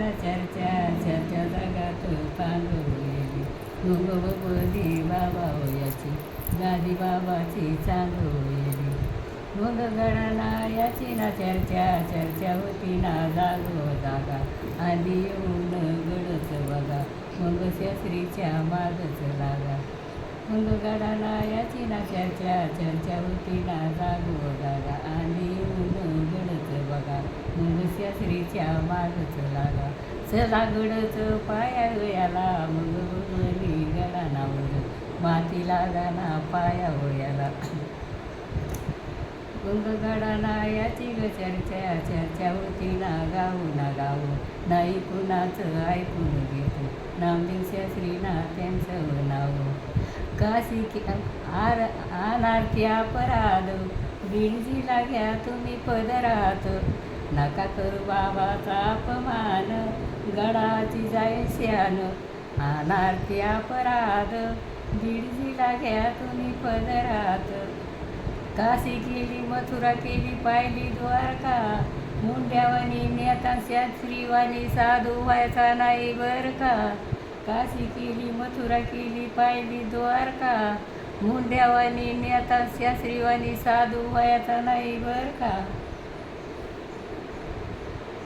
ना चर्चा चर्चा जगात पांगवलेली भोगवली बाबा याची गादी बाबाची चांगवलेली मग गणना याची ना चर्चा चर्चा होती ना जागो जागा. आधी येऊन गडच बघा मग शास्त्रीच्या मागच लागा. मग गणना याची ना चर्चा चर्चा होती ना जागो जागा आधी येऊन गडच बघा श्रीच्या शास्त्रीच्या मागच लागा चला गडच पाया वयाला मग बघली गडानावर माती लागाना पाया याला गंगगडाना याची ग चर्चा चर्चा होती ना गाऊ. ना गाऊ नाही कुणाचं ऐकून घेतो. नामदेव शास्त्री ना त्यांचं नाव. काशी की आर आनार्थी अपराध. बिणजीला घ्या तुम्ही पदरात. नका करू बाबाचा अपमान गडाची जाय श्यान अनार्थी अपराध बिडजीला घ्या तुम्ही पदरात. काशी केली मथुरा केली पाहिली द्वारका मुंड्यावानी नेता श्रीवानी साधू व्हायचा नाही बर का? काशी केली मथुरा केली पाहिली द्वारका मुंड्यावानी नेता श्रीवानी साधू व्हायचा नाही बर का?